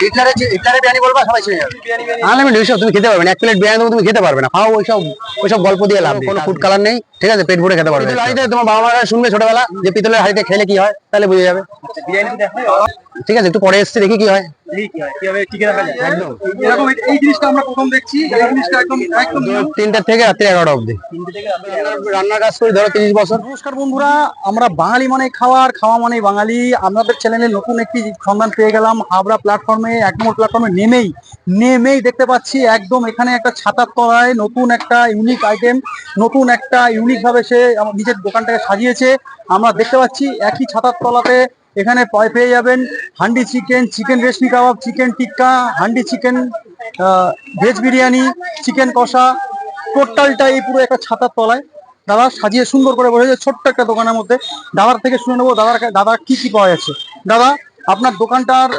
বিরিয়ানি বলবা সবাই চিনে যাবে। আনলিমিটেড ওইসব তুমি খেতে পারবে না এক প্লেট বিরিয়ানি তুমি খেতে পারবে না। খাও ওইসব ওইসব গল্প দিয়ে লাভ কোনো ফুড কালার নেই। ঠিক আছে পেট ভরে খেতে পারবে। তোমার বাবা মারা শুনবে ছোটবেলা যে পিতলের হাড়িতে খেলে কি হয় তাহলে বুঝে যাবে। ঠিক আছে একটু পরে এসছে দেখি কি হয়। এই- এই জিনিসটা আমরা প্রথম দেখছি এই জিনিসটা একদম একদম তিনটা থেকে রাত্রি এগারোটা অবধি। রান্নার কাজ করি ধরো তিরিশ বছর। নমস্কার বন্ধুরা আমরা বাঙালি মানে খাওয়ার খাওয়া মানে বাঙালি। আপনাদের চ্যানেলে নতুন একটি সন্ধান পেয়ে গেলাম হাবড়া প্ল্যাটফর্মে এক নম্বর প্ল্যাটফর্মে নেমেই নেমেই দেখতে পাচ্ছি একদম এখানে একটা ছাতার তলায় নতুন একটা ইউনিক আইটেম নতুন একটা ইউনিক ভাবে সে নিজের দোকানটাকে সাজিয়েছে। আমরা দেখতে পাচ্ছি একই ছাতার তলাতে এখানে পয় যাবেন handi chicken chicken reshmi kebab, chicken tikka, handi chicken veg biryani, chicken kosha, টোটালটা এই পুরো একটা ছাতার তলায়। দাদা, সাজিয়ে সুন্দর করে বসেছে ছোট্ট একটা দোকানের মধ্যে। দাদার থেকে শুনে নেব, দাদার দাদা কি কি পাওয়া যাচ্ছে। দাদা, আপনার দোকানটার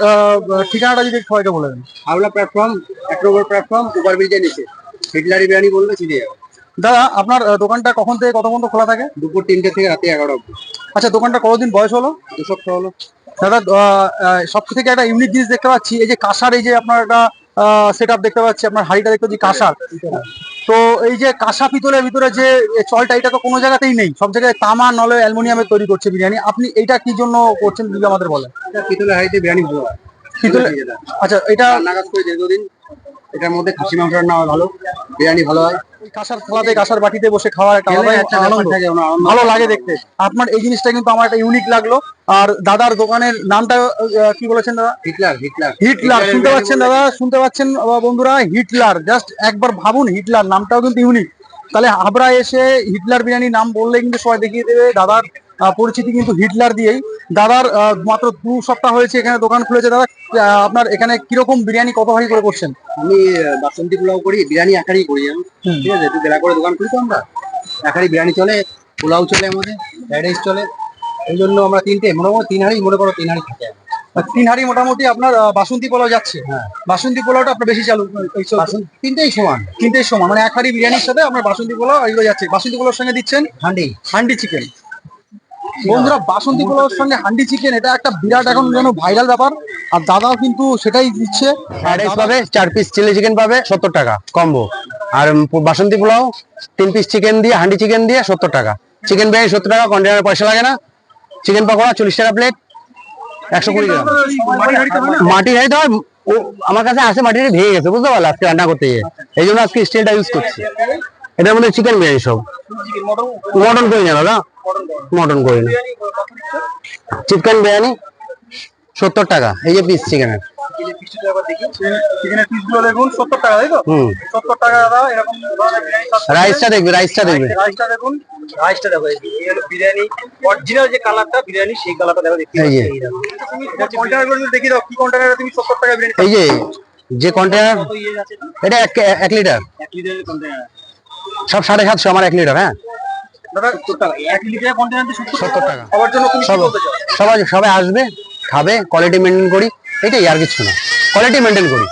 ঠিকানাটা যদি সবাইকে বলে দেন। হাওড়া প্ল্যাটফর্ম এক নম্বর প্ল্যাটফর্ম ওভার ব্রিজের নিচে। হিটলারি বিরিয়ানি বললে চিনে যাবে। দাদা আপনার দোকানটা কখন থেকে কত পর্যন্ত খোলা থাকে? দুপুর তিনটে থেকে রাতে এগারোটা অবধি। আচ্ছা দোকানটা কতদিন বয়স হলো? দু সপ্তাহ হলো। দাদা সব থেকে একটা ইউনিক জিনিস দেখতে পাচ্ছি এই যে কাঁসার এই যে আপনার একটা সেট দেখতে পাচ্ছি আপনার হাড়িটা দেখতে পাচ্ছি কাঁসার। তো এই যে কাঁসা পিতলের ভিতরে যে চলটা এটা তো কোনো জায়গাতেই নেই। সব জায়গায় তামা নলে অ্যালুমিনিয়ামে তৈরি করছে বিরিয়ানি। আপনি এটা কি জন্য করছেন যদি আমাদের বলেন? পিতলের হাঁড়িতে বিরিয়ানি ভালো হয় আচ্ছা এটা কাজ করে দীর্ঘদিন এটার মধ্যে খাসি মাংস রান্না হয় ভালো বিরিয়ানি ভালো হয়। কাঁসার থালাতে কাঁসার বাটিতে বসে খাওয়ার একটা খেলে আলাদাই একটা আনন্দ। ভালো লাগে দেখতে। আপনার এই জিনিসটা কিন্তু আমার একটা ইউনিক লাগল। আর দাদার দোকানের নামটা কি বলেছেন দাদা? Hitler Hitler. হিটলার শুনতে পাচ্ছেন দাদা? শুনতে পাচ্ছেন বন্ধুরা হিটলার। জাস্ট একবার ভাবুন হিটলার নামটাও কিন্তু ইউনিক তাহলে হাবড়া এসে হিটলার বিরিয়ানি নাম বললে কিন্তু সবাই দেখিয়ে দেবে। দাদার পরিচিতি কিন্তু হিটলার দিয়েই। দাদার মাত্র দু সপ্তাহ হয়েছে এখানে দোকান খুলেছে। দাদা আপনার এখানে কীরকম বিরিয়ানি কত ভারী করে করছেন? আমি বাসন্তী পোলাও করি বিরিয়ানি আকারই করি আমি। ঠিক আছে একটু বেলা করে দোকান খুলি তো আমরা। আকারি বিরিয়ানি চলে পোলাও চলে আমাদের ফ্রাইড রাইস চলে। এই জন্য আমরা তিনটে মোটামুটি তিন হাড়ি মনে করো তিন হাঁড়ি থাকে। তিন হাঁড়ি মোটামুটি আপনার বাসন্তী পোলাও যাচ্ছে। হ্যাঁ। বাসন্তী পোলাওটা আপনার বেশি চালু সব- বাসন তিনটেই সমান মানে এক হাঁড়ি বিরিয়ানির সাথে আপনার বাসন্তী পোলাও এগুলো যাচ্ছে। বাসন্তী পোলাওর সঙ্গে দিচ্ছেন হান্ডি। হান্ডি চিকেন। বন্ধুরা বাসন্তী পোলাওর সঙ্গে হান্ডি চিকেন, এটা একটা বিরাট এখন যেন ভাইরাল ব্যাপার। আর দাদাও কিন্তু সেটাই দিচ্ছে। পাবে, চার পিস চিলি চিকেন পাবে, সত্তর টাকা কম্বো আর বাসন্তী পোলাও তিন পিস চিকেন দিয়ে, হান্ডি চিকেন দিয়ে সত্তর টাকা। চিকেন বিরিয়ানি সত্তর টাকা কন্টেনার পয়সা লাগে না। চিকেন পকোড়া, চল্লিশ টাকা প্লেট একশো কুড়ি গ্রাম মাটির হাঁড়িতে হয় আমার কাছে আসে, মাটির ভেঙে গেছে, বুঝতে পারলে আজকে রান্না করতে গিয়ে। এই জন্য আজকে স্টিলটা ইউজ করছি। এটার মধ্যে চিকেন বিরিয়ানি সব। মটন করি না? দাদা মটন করি না চিকেন বিরিয়ানি, সত্তর টাকা, এই যে পিস চিকেনের রাইসটা রাইসটা রাইসটা দেখুন রাইসটা দেখো যে। কালারটা বিরিয়ানি সেই কালারটা দেখো যে তুমি সত্তর টাকা যে এটা এক লিটার সব সাড়ে সাতশো আমার এক লিটার হ্যাঁ? সত্তর টাকা? সবাই সবাই আসবে খাবে কোয়ালিটি মেনটেন করি এটাই আর কিছু না। কোয়ালিটি মেনটেন করি।